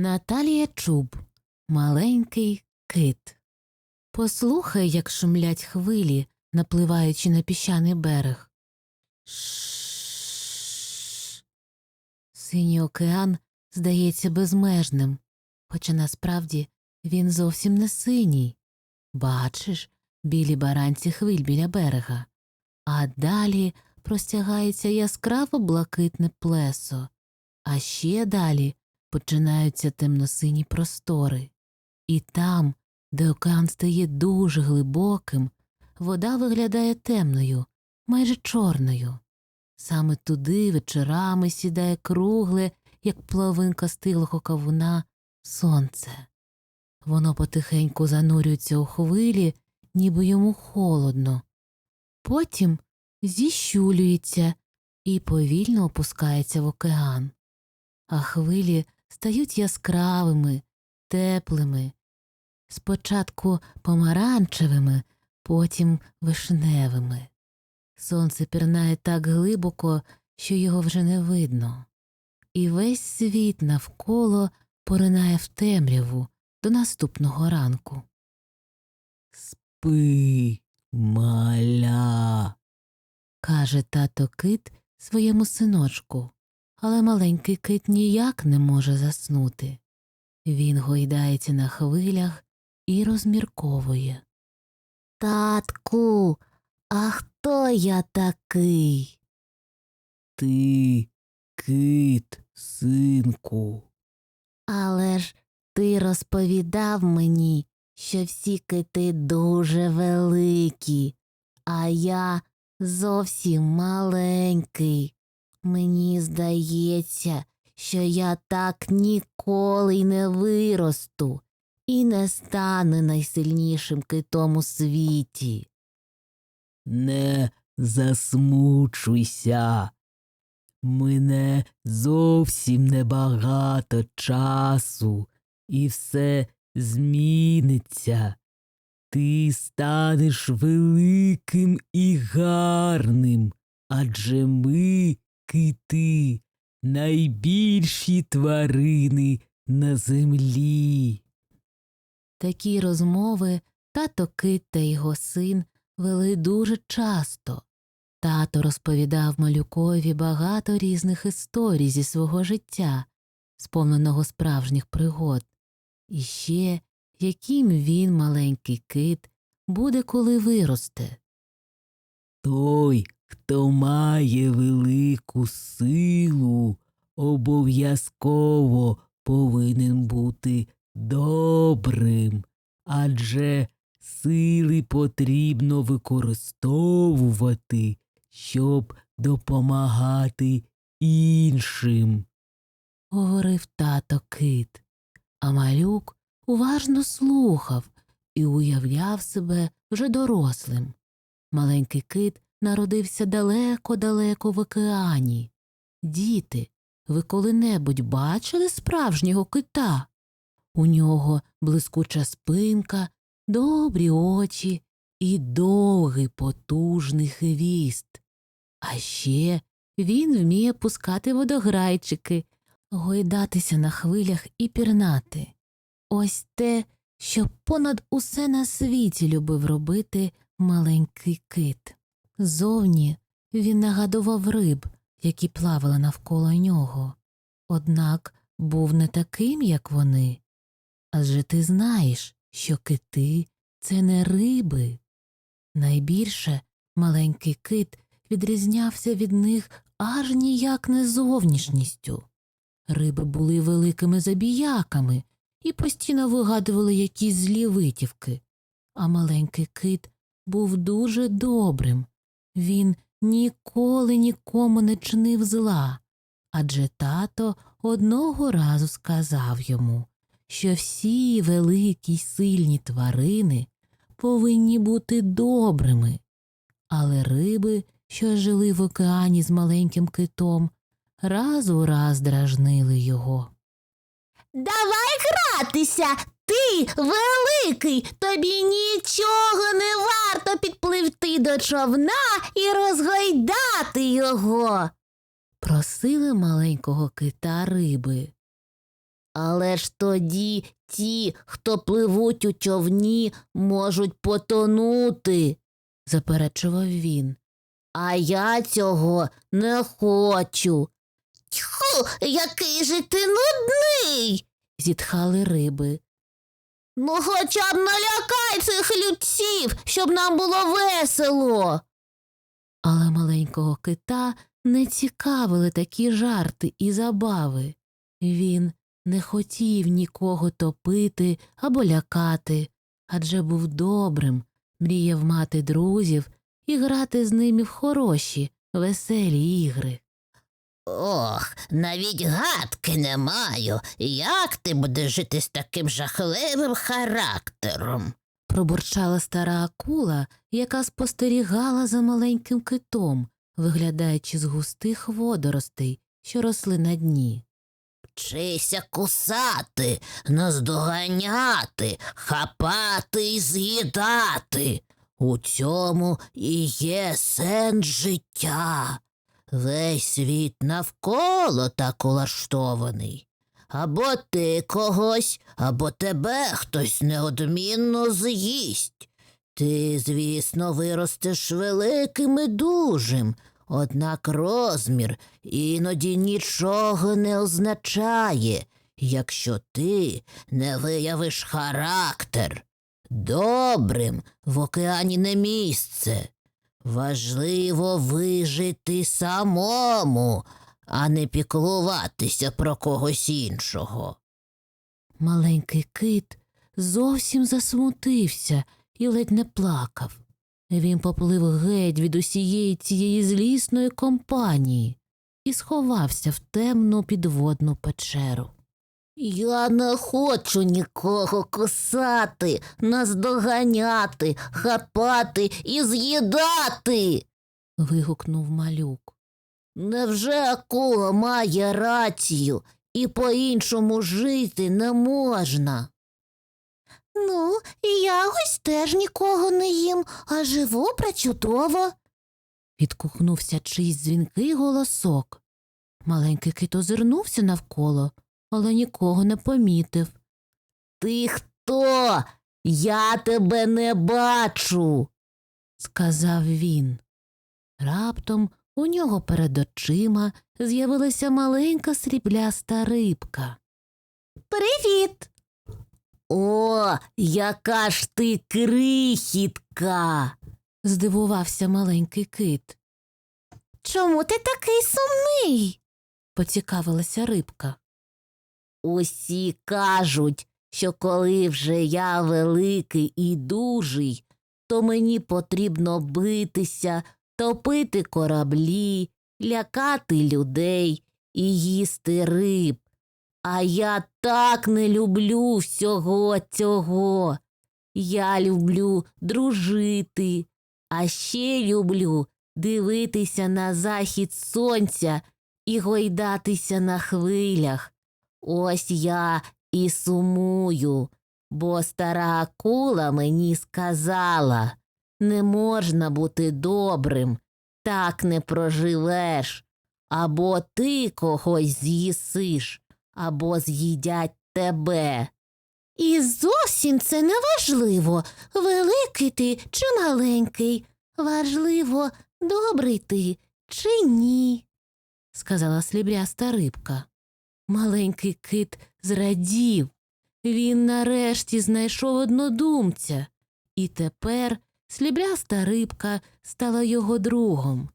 Наталія Чуб, маленький кит. Послухай, як шумлять хвилі, напливаючи на піщаний берег. Шш. Синій океан здається безмежним, хоча насправді він зовсім не синій. Бачиш, білі баранці хвиль біля берега, а далі простягається яскраво блакитне плесо, а ще далі починаються темносині простори. І там, де океан стає дуже глибоким, вода виглядає темною, майже чорною. Саме туди вечорами сідає кругле, як половинка стиглого кавуна, сонце. Воно потихеньку занурюється у хвилі, ніби йому холодно. Потім зіщулюється і повільно опускається в океан. А хвилі стають яскравими, теплими, спочатку помаранчевими, потім вишневими. Сонце пірнає так глибоко, що його вже не видно, і весь світ навколо поринає в темряву до наступного ранку. Спи, маля. каже тато кит своєму синочку, але маленький кит ніяк не може заснути. Він гойдається на хвилях і розмірковує. Татку, а хто я такий? Ти кит, синку. Але ж ти розповідав мені, що всі кити дуже великі, а я зовсім маленький. Мені здається, що я так ніколи й не виросту і не стану найсильнішим китом у світі. Не засмучуйся. Мине зовсім небагато часу, і все зміниться. Ти станеш великим і гарним, адже ми, кити, найбільші тварини на землі. Такі розмови тато Кит та його син вели дуже часто. Тато розповідав малюкові багато різних історій зі свого життя, сповненого справжніх пригод, і ще яким він, маленький кит, буде, коли виросте. Той, хто має велику силу, обов'язково повинен бути добрим, адже сили потрібно використовувати, щоб допомагати іншим. говорив тато кит, а малюк уважно слухав і уявляв себе вже дорослим. Маленький кит народився далеко-далеко в океані. Діти, ви коли-небудь бачили справжнього кита? У нього блискуча спинка, добрі очі і довгий потужний хвіст. А ще він вміє пускати водограйчики, гойдатися на хвилях і пірнати. Ось те, що понад усе на світі любив робити маленький кит. Зовні він нагадував риб, які плавали навколо нього, однак був не таким, як вони. Адже ти знаєш, що кити це не риби. Найбільше маленький кит відрізнявся від них аж ніяк не зовнішністю. Риби були великими забіяками і постійно вигадували якісь злі витівки, а маленький кит був дуже добрим. Він ніколи нікому не чинив зла, адже тато одного разу сказав йому, що всі великі й сильні тварини повинні бути добрими, але риби, що жили в океані з маленьким китом, раз у раз дражнили його. Давай гратися, ти великий, тобі нічого не варто підпливти до човна і розгойдати його. Просили маленького кита риби. Але ж тоді ті, хто пливуть у човні, можуть потонути, заперечував він. а я цього не хочу. Тьху, який же ти нудний. Зітхали риби. Ну, хоча б налякай цих людців, щоб нам було весело. Але маленького кита не цікавили такі жарти і забави. Він не хотів нікого топити або лякати, адже був добрим, мріяв мати друзів і грати з ними в хороші, веселі ігри. Ох, навіть гадки не маю. Як ти будеш жити з таким жахливим характером? Пробурчала стара акула, яка спостерігала за маленьким китом, виглядаючи з густих водоростей, що росли на дні. Вчися кусати, наздоганяти, хапати і з'їдати. У цьому і є сенс життя. Весь світ навколо так улаштований. Або ти когось, або тебе хтось неодмінно з'їсть. Ти, звісно, виростеш великим і дужим, однак розмір іноді нічого не означає, якщо ти не виявиш характер. Добрим в океані не місце. Важливо вижити самому, а не піклуватися про когось іншого. Маленький кит зовсім засмутився і ледь не плакав. Він поплив геть від усієї цієї злісної компанії і сховався в темну підводну печеру. Я не хочу нікого кусати, наздоганяти, хапати і з'їдати. вигукнув малюк. Невже акула має рацію і по-іншому жити не можна? Ну, я ось теж нікого не їм, а живу причудово. Відкухнувся чийсь дзвінкий голосок. Маленький кит озирнувся навколо, але нікого не помітив. Ти хто? Я тебе не бачу. сказав він. Раптом у нього перед очима з'явилася маленька срібляста рибка. Привіт. О, яка ж ти крихітка. Здивувався маленький кит. Чому ти такий сумний? Поцікавилася рибка. Усі кажуть, що коли вже я великий і дужий, то мені потрібно битися, топити кораблі, лякати людей і їсти риб. А я так не люблю всього цього. Я люблю дружити, а ще люблю дивитися на захід сонця і гойдатися на хвилях. Ось я і сумую, бо стара акула мені сказала не можна бути добрим, так не проживеш. Або ти когось з'їсиш, або з'їдять тебе. І зовсім це не важливо, великий ти чи маленький. Важливо, добрий ти чи ні. сказала слібряста рибка. Маленький кит зрадів. Він нарешті знайшов однодумця, і тепер слібляста рибка стала його другом.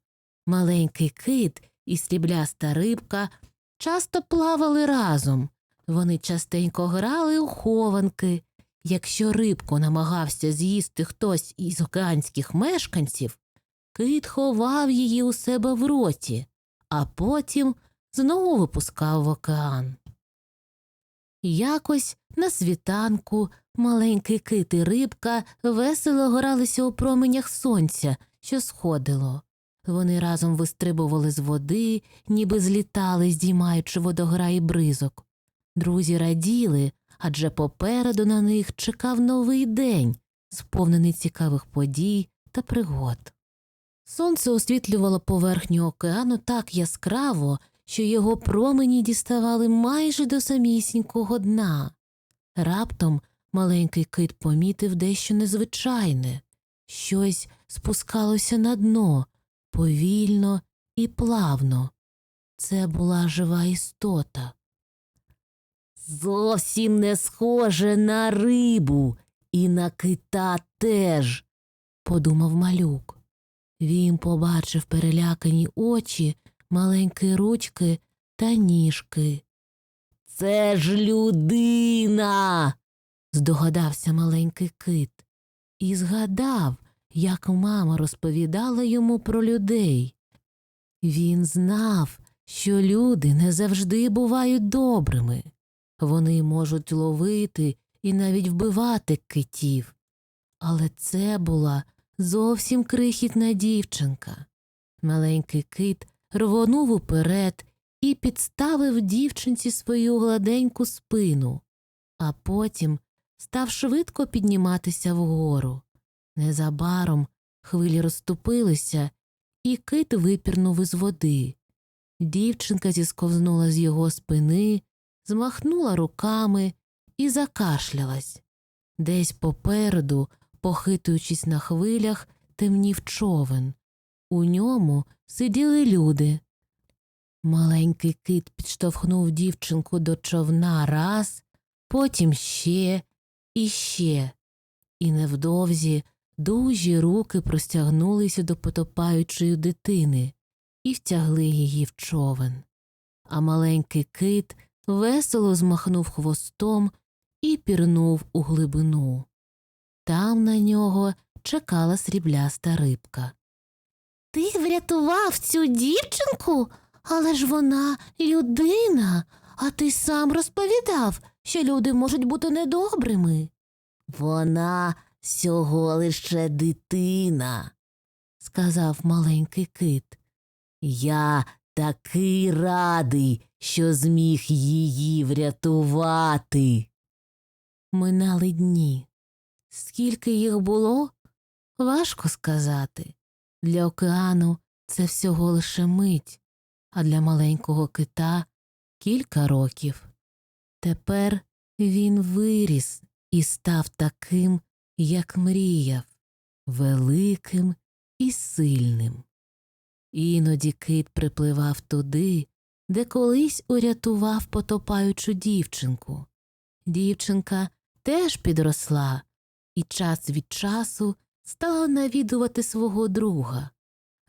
Маленький кит і слібляста рибка часто плавали разом. Вони частенько грали у хованки. Якщо рибку намагався з'їсти хтось із океанських мешканців, кит ховав її у себе в роті, а потім знову випускав в океан. Якось на світанку маленький кит і рибка весело гралися у променях сонця, що сходило. Вони разом вистрибували з води, ніби злітали, здіймаючи водограй бризок. Друзі раділи, адже попереду на них чекав новий день, сповнений цікавих подій та пригод. Сонце освітлювало поверхню океану так яскраво, що його промені діставали майже до самісінького дна. Раптом маленький кит помітив дещо незвичайне щось спускалося на дно повільно і плавно. Це була жива істота. Зовсім не схоже на рибу і на кита теж, подумав малюк. Він побачив перелякані очі, маленькі ручки та ніжки. Це ж людина. здогадався маленький кит і згадав, як мама розповідала йому про людей. Він знав, що люди не завжди бувають добрими. Вони можуть ловити і навіть вбивати китів. Але це була зовсім крихітна дівчинка. Маленький кит рвонув уперед і підставив дівчинці свою гладеньку спину, а потім став швидко підніматися вгору. Незабаром хвилі розступилися, і кит випірнув із води. Дівчинка зісковзнула з його спини, змахнула руками і закашлялась. Десь попереду, похитуючись на хвилях, темнів човен. У ньому сиділи люди. Маленький кит підштовхнув дівчинку до човна раз, потім ще і ще, і невдовзі дужі руки простягнулися до потопаючої дитини і втягли її в човен. А маленький кит весело змахнув хвостом і пірнув у глибину. Там на нього чекала срібляста рибка. Ти врятував цю дівчинку, але ж вона людина, а ти сам розповідав, що люди можуть бути недобрими. Вона всього лише дитина, сказав маленький кит. Я такий радий, що зміг її врятувати. Минали дні. Скільки їх було, важко сказати. Для океану це всього лише мить, а для маленького кита кілька років. Тепер він виріс і став таким, як мріяв, великим і сильним. Іноді кит припливав туди, де колись урятував потопаючу дівчинку. Дівчинка теж підросла і час від часу стала навідувати свого друга.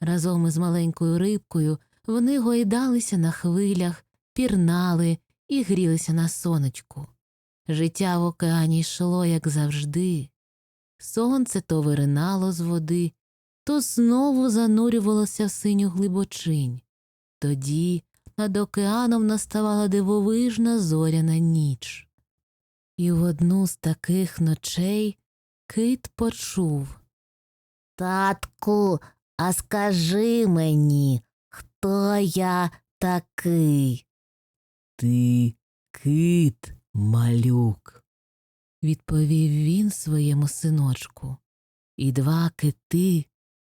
Разом із маленькою рибкою вони гойдалися на хвилях, пірнали і грілися на сонечку. Життя в океані йшло, як завжди. Сонце то виринало з води, то знову занурювалося в синю глибочинь. Тоді над океаном наставала дивовижна зоряна ніч. І в одну з таких ночей кит почув Татку, а скажи мені, хто я такий? Ти кит, малюк. відповів він своєму синочку. І два кити,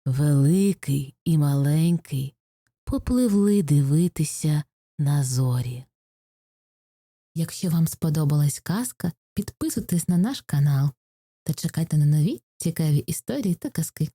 великий і маленький, попливли дивитися на зорі. Якщо вам сподобалась казка, підписуйтесь на наш канал та чекайте на нові цікаві історії та казки.